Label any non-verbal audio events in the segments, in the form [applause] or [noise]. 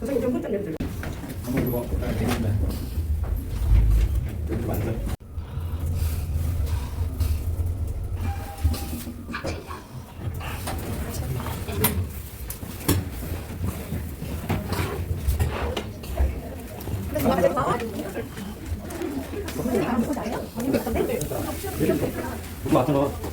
한번 이거 되겠네. 이렇게 만져. 이거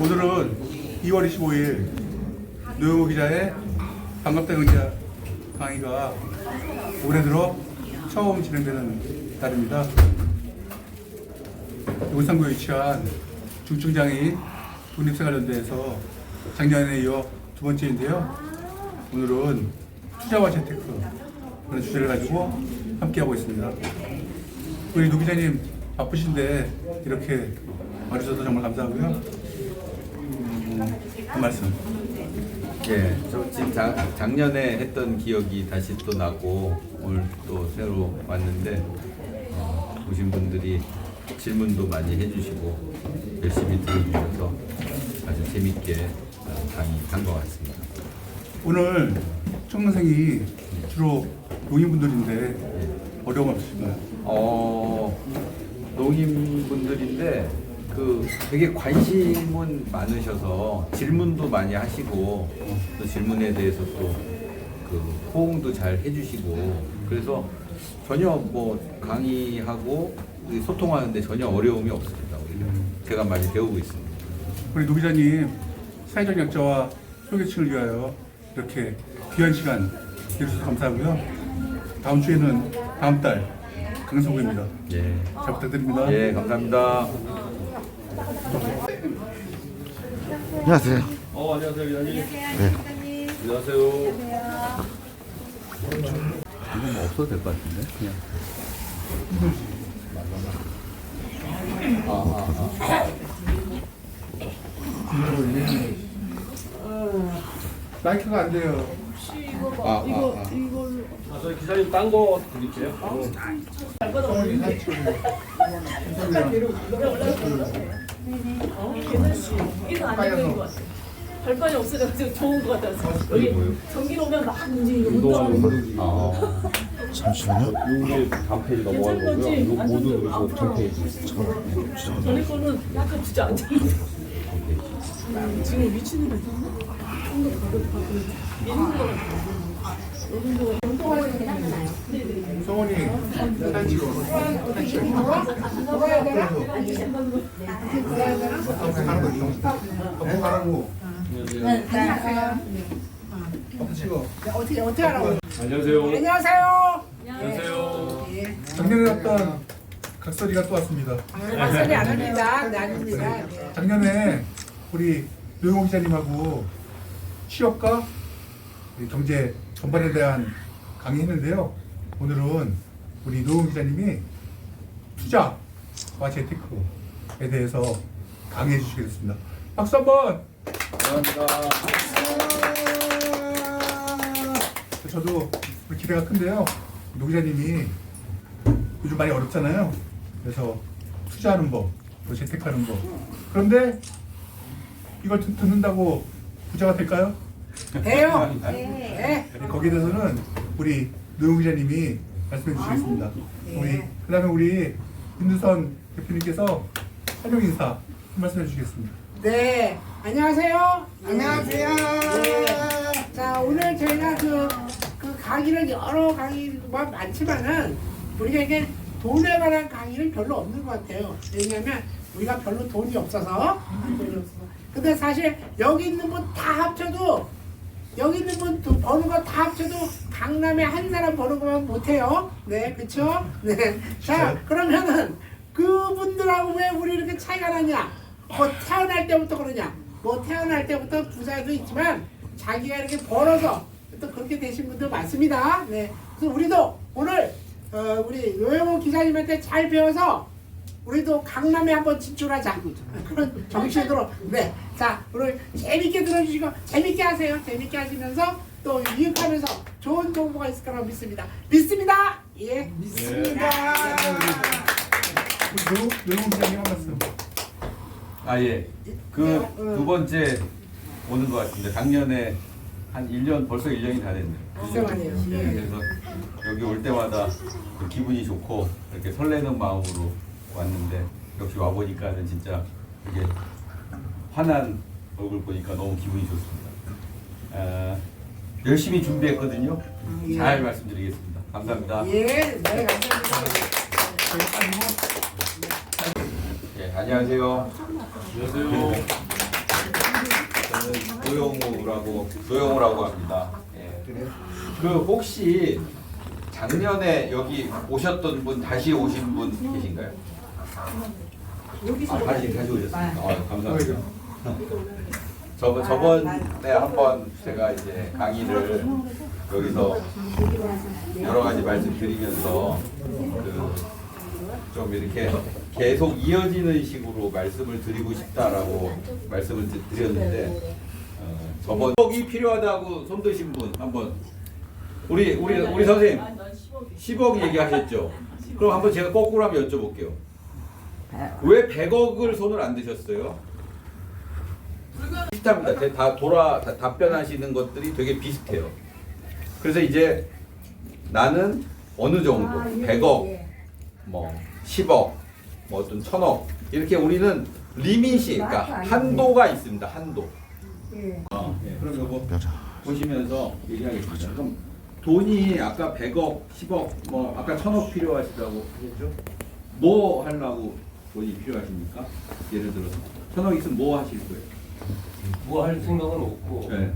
오늘은 2월 25일 노영호 기자의 반갑다 경제 강의가 올해 들어 처음 진행되는 날입니다. 울산구에 위치한 중증장애인 독립생활연대에서 작년에 이어 두 번째인데요. 오늘은 투자와 재테크 그런 주제를 가지고 함께하고 있습니다. 우리 노 기자님 바쁘신데 이렇게 와주셔서 정말 감사하고요. 음, 한 말씀. 예, 저 지금 작, 작년에 했던 기억이 다시 또 나고 오늘 또 새로 왔는데 어, 오신 분들이 질문도 많이 해주시고 열심히 들어주셔서 아주 재밌게 어, 강의한 것 같습니다. 오늘 청년생이 주로 노인분들인데 어려움 없으신가요? 어, 농인분들인데 그 되게 관심은 많으셔서 질문도 많이 하시고 또 질문에 대해서 또그 호응도 잘 해주시고 그래서 전혀 뭐 강의하고 이 소통하는데 전혀 어려움이 없습니다. 오히려 제가 많이 배우고 있습니다. 우리 노 기자님 사회적 약자와 소외계층을 위하여 이렇게 귀한 시간 내주셔서 감사하고요. 다음 주에는 다음 달 강성구입니다. 예, 잘 부탁드립니다. 예, 감사합니다. 안녕하세요. 어, 안녕하세요, 위원님. 네. 안녕하세요. 이건 뭐 없어도 될 것 같은데 그냥. 마이크가 안 돼요. 아, 아, 아. 아, 저희 기사님 딴 거 드릴게요. 이거 안 되는 것 같아. 발판이 없어가지고 좋은 것 같아서 여기 전기 오면 막 움직이고 운동하는 거. 아. 잠시만요. 이게 다음 페이지 넘어가는 거고요. 이거 모두 이거 전 페이지. 전에 거는 약간 진짜 안 되는 지금 위치는 괜찮나? 좀더 가고 가고 있는 것 같아. 성원이 사진 찍어. 사진 찍어. 하는 거 하라고. 한번 찍어. 어떻게 어떻게 하라고? 안녕하세요. 안녕하세요. 안녕하세요. 작년에 했던 각설이가 또 왔습니다. 박소리 안 합니다. 네, 아닙니다. 네. 작년에 우리 노영호 기자님하고 취업과 이 경제 전반에 대한 강의했는데요. 오늘은 우리 노영호 기자님이 투자와 재테크에 대해서 강의해 주시겠습니다. 박수 한번. 감사합니다. 저도 기대가 큰데요. 노 기자님이 요즘 많이 어렵잖아요. 그래서 투자하는 법, 또 재테크하는 법. 그런데 이걸 듣- 듣는다고 부자가 될까요? 돼요. [laughs] 네. 거기에 대해서는 우리 노영 기자님이 말씀해 주시겠습니다. 우리 그다음에 우리 윤두선 대표님께서 설명 인사 한 말씀 해주시겠습니다. 네. 안녕하세요. 안녕하세요. 자 오늘 저희가 그, 그 강의는 여러 강의가 많지만은 우리가 이게 돈에 관한 강의는 별로 없는 것 같아요. 왜냐하면 우리가 별로 돈이 없어서 돈이 없어서. 근데 사실 여기 있는 분 다 합쳐도 여기 있는 분 도- 버는 거 다 합쳐도 강남에 한 사람 버는 거만 못해요. 네, 그쵸? 네. 자, 그러면은 그분들하고 왜 우리 이렇게 차이가 나냐? 뭐 태어날 때부터 그러냐? 뭐 태어날 때부터 부자도 있지만 자기가 이렇게 벌어서 또 그렇게 되신 분들 많습니다. 네. 그래서 우리도 오늘 어, 우리 노영호 기사님한테 잘 배워서 우리도 강남에 한번 진출하자. 그런 정신으로 네. 자, 오늘 재밌게 들어주시고 재밌게 하세요. 재밌게 하시면서 또 이육하면서 좋은 정보가 있을 거라고 믿습니다. 믿습니다. 예, 믿습니다. 요 요용 기자님 한 말씀. 아 예. 그 두 번째 오는 것 같습니다. 작년에 한 1년 벌써 1년이 다 됐네요. 예, 예. 그래서 여기 올 때마다 그 기분이 좋고 이렇게 설레는 마음으로 왔는데 역시 와 보니까는 진짜 이게 환한 얼굴 보니까 너무 기분이 좋습니다. 아, 열심히 준비했거든요. 예. 잘 말씀드리겠습니다. 감사합니다. 예, 네, 감사합니다. 예, 안녕하세요. 안녕하세요. 저는 조용우라고 조용우라고 합니다. 예. 그 혹시 작년에 여기 오셨던 분 다시 오신 분 계신가요? 아, 다시 다시 오셨습니다. 아, 감사합니다. [laughs] 저번 저번에 한번 제가 이제 강의를 여기서 여러 가지 말씀드리면서 그 좀 이렇게 계속 이어지는 식으로 말씀을 드리고 싶다라고 말씀을 드- 드렸는데 어, 저번 10억이 필요하다고 손 드신 분 한번 우리 우리 우리 선생님 아니, 난 10억이. 10억 얘기하셨죠? 그럼 한번 제가 거꾸로 한번 여쭤볼게요. 왜 100억을 손을 안 드셨어요? 비슷합니다. 제 다 돌아 다- 답변하시는 것들이 되게 비슷해요. 그래서 이제 나는 어느 정도 100억, 뭐 10억, 뭐 어떤 천억 이렇게 우리는 리밋이 그러니까 한도가 있습니다. 한도. 어, 예. 그럼 이거 보시면서 얘기하겠습니다. 그럼 돈이 아까 100억, 10억, 뭐 아까 천억 필요하시다고 하셨죠? 뭐 하려고 돈이 필요하십니까? 예를 들어서 천억 있으면 뭐 하실 거예요? 뭐 할 생각은 없고 네.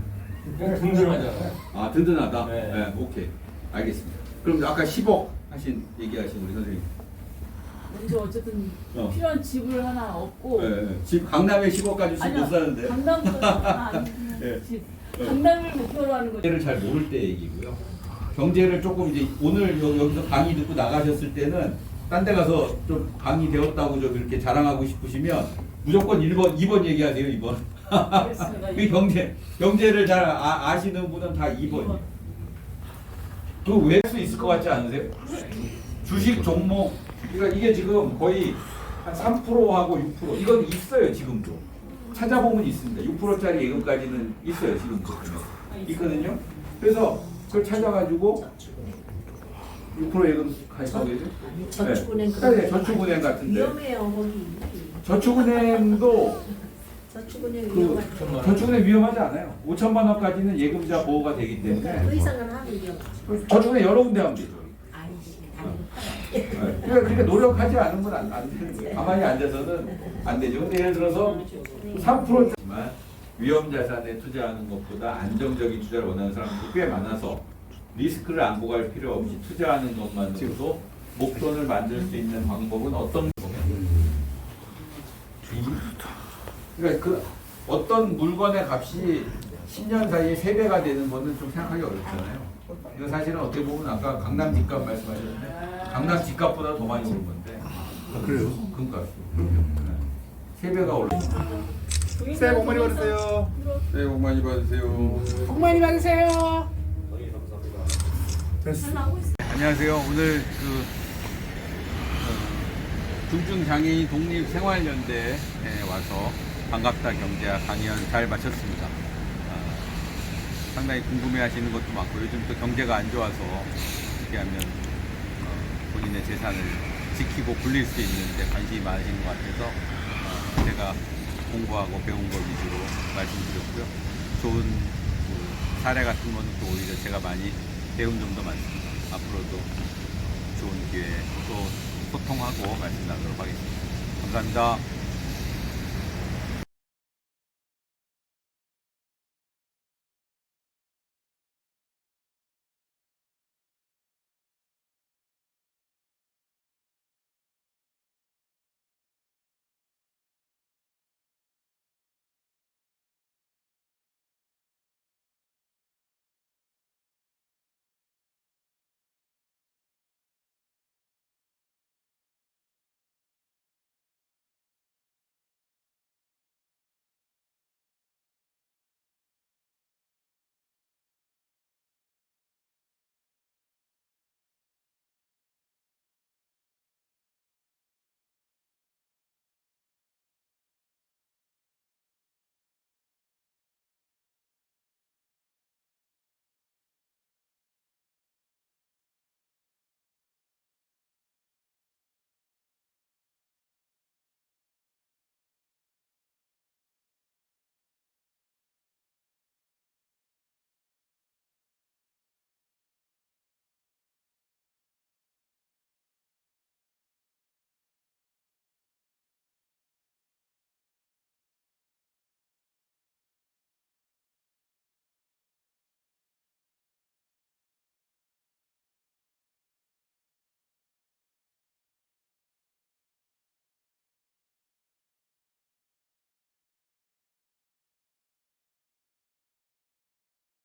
그냥 든든하잖아요. 아 든든하다. 네. 네. 오케이. 알겠습니다. 그럼 아까 10억 하신 얘기하신 우리 선생님. 먼저 어쨌든 어. 필요한 집을 하나 얻고. 네, 네. 집 강남에 10억 가지고 아니요, 못 사는데. 강남보다 아니, 예. 집. 강남을 목표로 하는 거죠. 경제를 잘 모를 때 얘기고요. 경제를 조금 이제 오늘 여- 여기서 강의 듣고 나가셨을 때는 딴 데 가서 좀 강의 되었다고 좀 이렇게 자랑하고 싶으시면 무조건 1번, 2번 얘기하세요, 2번. 알겠습니다. [laughs] 그 경제, 경제를 잘 아, 아시는 분은 다 2번이에요. 그왜 할수 있을 것 같지 않으세요? 주식 종목, 그러니까 이게 지금 거의 한 3%하고 6% 이건 있어요 지금도 찾아보면 있습니다. 6%짜리 예금까지는 있어요 지금도 있거든요. 그래서 그걸 찾아가지고 6% 예금 가입하고 계세요? 저축은행 네. 그런 네, 거 저축은행 같은데 위험해요 거기 저축은행도 저축은행 그 위험하죠 저축은행 위험하지 않아요. 5천만 원까지는 예금자 보호가 되기 그 때문에 이상은 하면 위험하죠 저축은행 여러 군데 하면 되죠. 아니지 아니 네. 그러니까 그러니까 노력하지 않으면 안, 안 되는 거예요. 가만히 앉아서는 안 되죠. 근데 예를 들어서 3%지만 위험 자산에 투자하는 것보다 안정적인 투자를 원하는 사람들이 꽤 많아서 리스크를 안고 갈 필요 없이 투자하는 것만으로도 목돈을 만들 수 있는 방법은 어떤? 그러니까 그 어떤 물건의 값이 10년 사이에 3배가 되는 거는 좀 생각하기 어렵잖아요. 이거 사실은 어떻게 보면 아까 강남 집값 말씀하셨는데 강남 집값보다 더 많이 오른 건데 아, 그래요? 금값 세 배가 올랐어요. 새해 복 많이 받으세요. 새해 복 많이 받으세요. 복 많이 받으세요. 됐어. 안녕하세요. 오늘 그 어, 중증장애인 독립생활연대에 와서 반갑다 경제학 강연 잘 마쳤습니다. 어, 상당히 궁금해하시는 것도 많고 요즘 또 경제가 안 좋아서 어떻게 하면 어, 본인의 재산을 지키고 굴릴 수 있는데 관심이 많으신 것 같아서 어, 제가 공부하고 배운 것 위주로 말씀드렸고요. 좋은 그 사례 같은 거는 또 오히려 제가 많이 배운 점도 많습니다. 앞으로도 좋은 기회에 또 소통하고 말씀 나누도록 하겠습니다. 감사합니다.